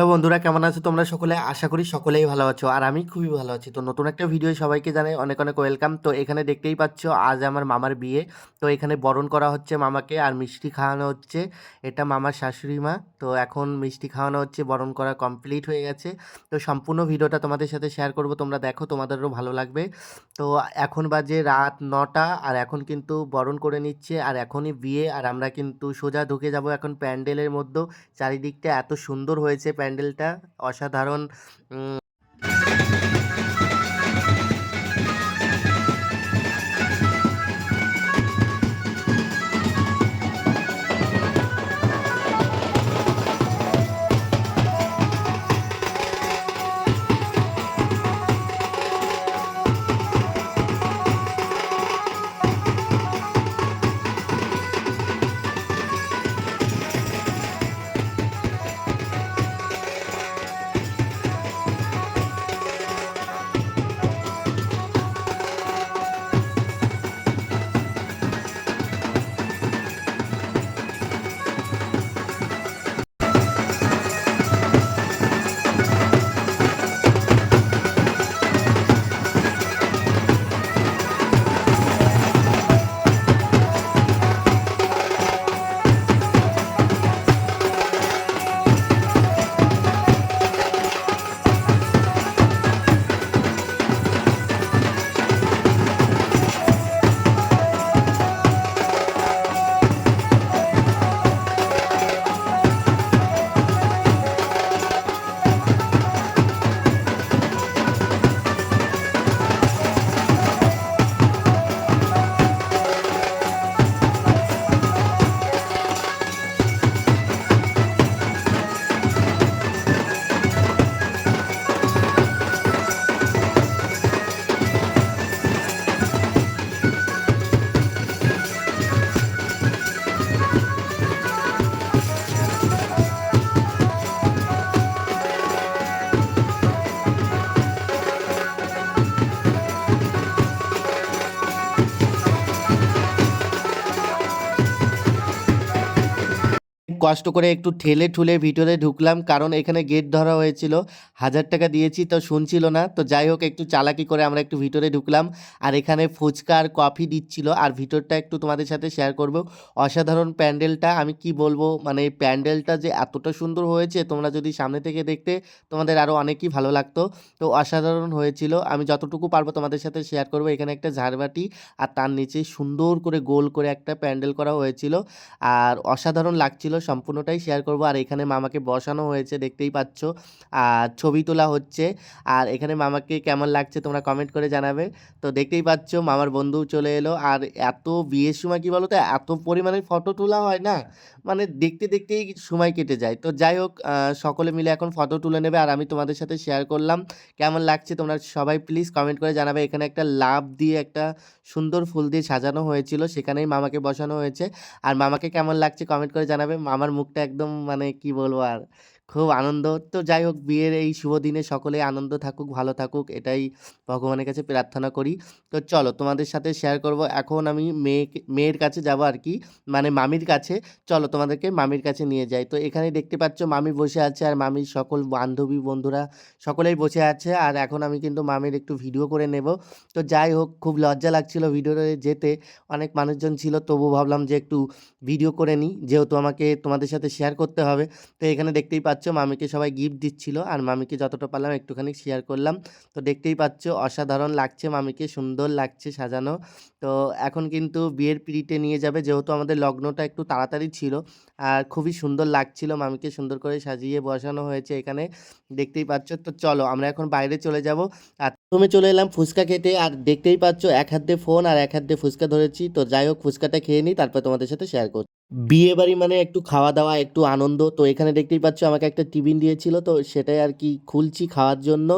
Hello বন্ধুরা কেমন আছো? তোমরা সকলে? আশা করি সকলেই ভালো আছো। আর আমি খুবই ভালো আছি। তো নতুন একটা ভিডিও সবাইকে জানাই অনেক অনেক ওয়েলকাম তো এখানে দেখতেই পাচ্ছ, আজ আমার মামার বিয়ে। তো এখানে বরণ করা হচ্ছে মামাকে আর মিষ্টি খাওয়ানো হচ্ছে। এটা মামার শাশুড়ি মা। তো এখন মিষ্টি খাওয়ানো হচ্ছে, বরণ করা কমপ্লিট হয়ে গেছে। তো সম্পূর্ণ ভিডিওটা তোমাদের সাথে শেয়ার করব। তোমরা দেখো, তোমাদেরও ভালো লাগবে। তো এখন বাজে রাত নটা, আর এখন কিন্তু বরণ করে নিচ্ছে। আর এখনই বিয়ে, আর আমরা কিন্তু সোজা ঢুকে যাব এখন প্যান্ডেলের মধ্যে চারিদিকটা এত সুন্দর হয়েছে প্যান্ডেলটা অসাধারণ কষ্ট করে একটু ঠেলে ঠুলে ভিতরে ঢুকলাম, কারণ এখানে গেট ধরা হয়েছিল। হাজার টাকা দিয়েছি তো শুনছিল না। তো যাই হোক, একটু চালাকি করে আমরা একটু ভিতরে ঢুকলাম। আর এখানে ফুচকা আর কফি দিচ্ছিল। আর ভিতরটা একটু তোমাদের সাথে শেয়ার করব। অসাধারণ প্যান্ডেলটা, আমি কি বলব? মানে প্যান্ডেলটা যে এতটা সুন্দর হয়েছে, তোমরা যদি সামনে থেকে দেখতে, তোমাদের আরও অনেকই ভালো লাগতো। তো অসাধারণ হয়েছিল। আমি যতটুকু পারব তোমাদের সাথে শেয়ার করব। এখানে একটা ঝাড়বাটি আর তার নিচে সুন্দর করে গোল করে একটা প্যান্ডেল করা হয়েছিল। আর অসাধারণ লাগছিল সম্পূর্ণটাই শেয়ার করব। আর এখানে মামাকে বসানো হয়েছে, দেখতেই পাচ্ছ। আর ছবি তোলা হচ্ছে। আর এখানে মামাকে কেমন লাগছে তোমরা কমেন্ট করে জানাবে। তো দেখতেই পাচ্ছ, মামার বন্ধু চলে এলো। আর এত বিয়ের সময় কি বলো তো এত পরিমাণে ফটো তোলা হয় না? মানে দেখতে দেখতেই সময় কেটে যায়। তো যাই হোক সকলে মিলে এখন ফটো তুলে নেবে। আর আমি তোমাদের সাথে শেয়ার করলাম। কেমন লাগছে তোমরা সবাই প্লিজ কমেন্ট করে জানাবে। এখানে একটা লাভ দিয়ে একটা সুন্দর ফুল দিয়ে সাজানো হয়েছিল। সেখানেই মামাকে বসানো হয়েছে। আর মামাকে কেমন লাগছে কমেন্ট করে জানাবে। মামার মুখটা একদম মানে কি বলব আর খুব আনন্দ। তো যাই হোক, বিয়ের এই শুভ দিনে সকলে আনন্দ থাকুক, ভালো থাকুক, এটাই ভগবানের কাছে প্রার্থনা করি। তো চলো, তোমাদের সাথে শেয়ার করব। এখন আমি মেয়ে মেয়ের কাছে যাব আর কি মানে মামির কাছে। চলো, তোমাদেরকে মামির কাছে নিয়ে যাই। তো এখানে দেখতে পাচ্ছ, মামি বসে আছে আর মামির সকল বান্ধবী, বন্ধুরা সকলেই বসে আছে। আর এখন আমি কিন্তু মামির একটু ভিডিও করে নেব। তো যাই হোক, খুব লজ্জা লাগছিল ভিডিওতে যেতে। অনেক মানুষজন ছিল তবু ভাবলাম যে একটু ভিডিও করে নিই। যেহেতু আমাকে তোমাদের সাথে শেয়ার করতে হবে। তো এখানে দেখতেই পাচ্ছ মামিকে সবাই গিফট দিচ্ছিল। আর মামিকে যতটা পারলাম একটুখানি শেয়ার করলাম। তো দেখতেই পাচ্ছ, অসাধারণ লাগছে মামিকে, সুন্দর লাগছে সাজানো। তো এখন কিন্তু বিয়ের পিড়িতে নিয়ে যাবে। যেহেতু আমাদের লগ্নটা একটু তাড়াতাড়ি ছিল, আর খুবই সুন্দর লাগছিল মামিকে সুন্দর করে সাজিয়ে বসানো হয়েছে এখানে। দেখতেই পাচ্ছ, তো চলো আমরা এখন বাইরে চলে যাব। আর তুমি চলে এলাম ফুচকা খেতে। আর দেখতেই পাচ্ছ, এক হাত ফোন আর এক হাত ফুচকা ধরেছি। তো যাই হোক, ফুচকাটা খেয়ে নিই, তারপর তোমাদের সাথে শেয়ার করছি। বিয়ে বাড়ি মানে একটু খাওয়া দাওয়া, একটু আনন্দ। তো এখানে দেখতেই পাচ্ছ আমাকে একটা টিফিন দিয়েছিল, তো সেটাই আর কি খুলছি খাওয়ার জন্য।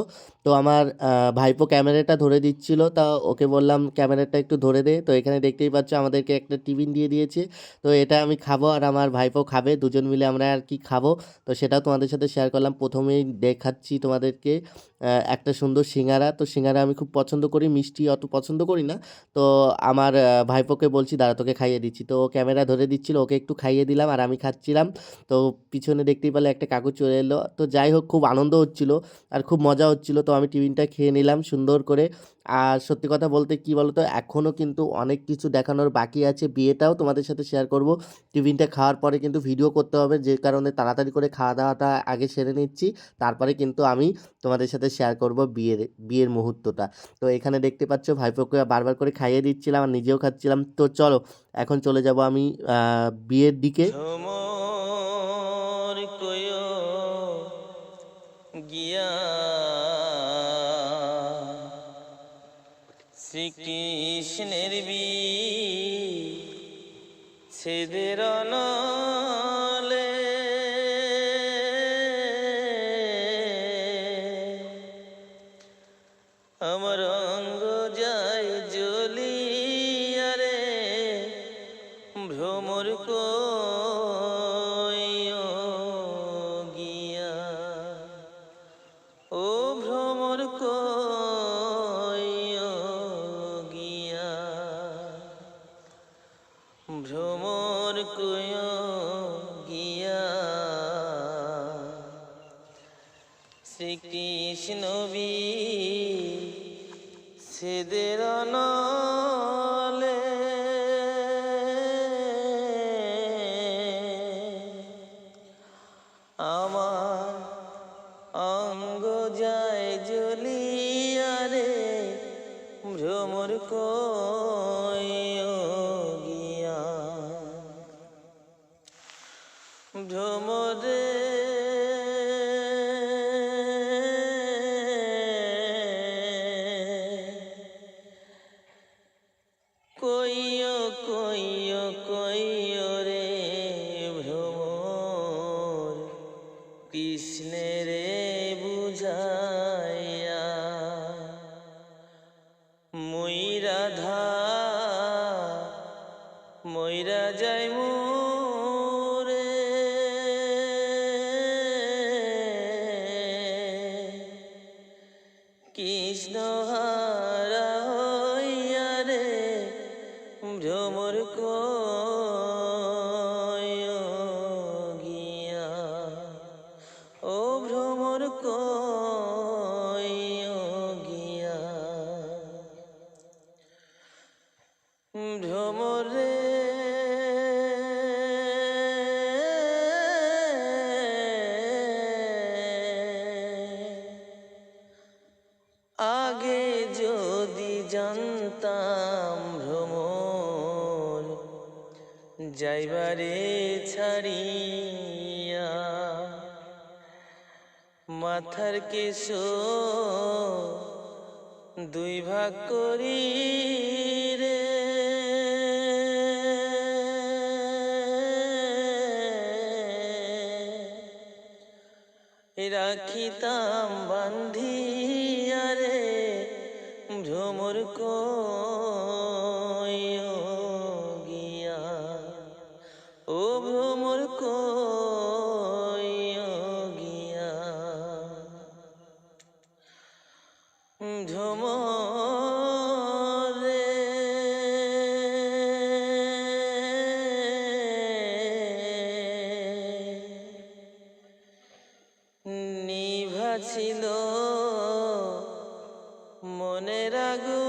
তো আমার ভাইপো ক্যামেরাটা ধরে দিচ্ছিল, তা ওকে বললাম, ক্যামেরাটা একটু ধরে দে। তো এখানে দেখতেই পাচ্ছ আমাদেরকে একটা টিফিন দিয়ে দিয়েছে। তো এটা আমি খাব আর আমার ভাইপো খাবে, দুজন মিলে আমরা আর কি খাব। তো সেটাও তোমাদের সাথে শেয়ার করলাম। প্রথমেই দেখাচ্ছি তোমাদেরকে একটা সুন্দর সিঙ্গারা। তো সিঙ্গারা আমি খুব পছন্দ করি, মিষ্টি অত পছন্দ করি না। তো আমার ভাইপোকে বলছি, দাঁড়া তোকে খাইয়ে দিচ্ছি। তো ক্যামেরা ধরে দিচ্ছিল ওকে একটু খাইয়ে দিলাম আর আমি খাচ্ছিলাম। তো পিছনে দেখতেই পেলে একটা কাকু চলে এলো। তো যাই হোক, খুব আনন্দ হচ্ছিল আর খুব মজা হচ্ছিল। তো আমি টিফিনটা খেয়ে নিলাম সুন্দর করে। আর সত্যি কথা বলতে কি বলতো? এখনও কিন্তু অনেক কিছু দেখানোর বাকি আছে। বিয়েটাও তোমাদের সাথে শেয়ার করব। টিফিনটা খাওয়ার পরে কিন্তু ভিডিও করতে হবে। যে কারণে তাড়াতাড়ি করে খাওয়া দাওয়াটা আগে সেরে নিচ্ছি। তারপরে কিন্তু আমি তোমাদের সাথে শেয়ার করব বিয়ের বিয়ের মুহূর্তটা। তো এখানে দেখতে পাচ্ছ, ভাইপোকে বারবার করে খাইয়ে দিচ্ছিলাম আর নিজেও খাচ্ছিলাম। তো চলো, এখন চলে যাব আমি বিয়ের দিকে। গিয়া শ্রীকৃষ্ণের বি ছেদের নলে সেদের নলে। আমার অঙ্গ যায় জ্বলিয়া রে ভ্রমর গিয়া। ভ্রমরে ভ্রমর কইও যাইবারে ছাড়িয়া মাথার কেশ দুই ভাগ করি রে। রাখিতাম বান্ধিয়া রে ভ্রমর কইও মনের আগুন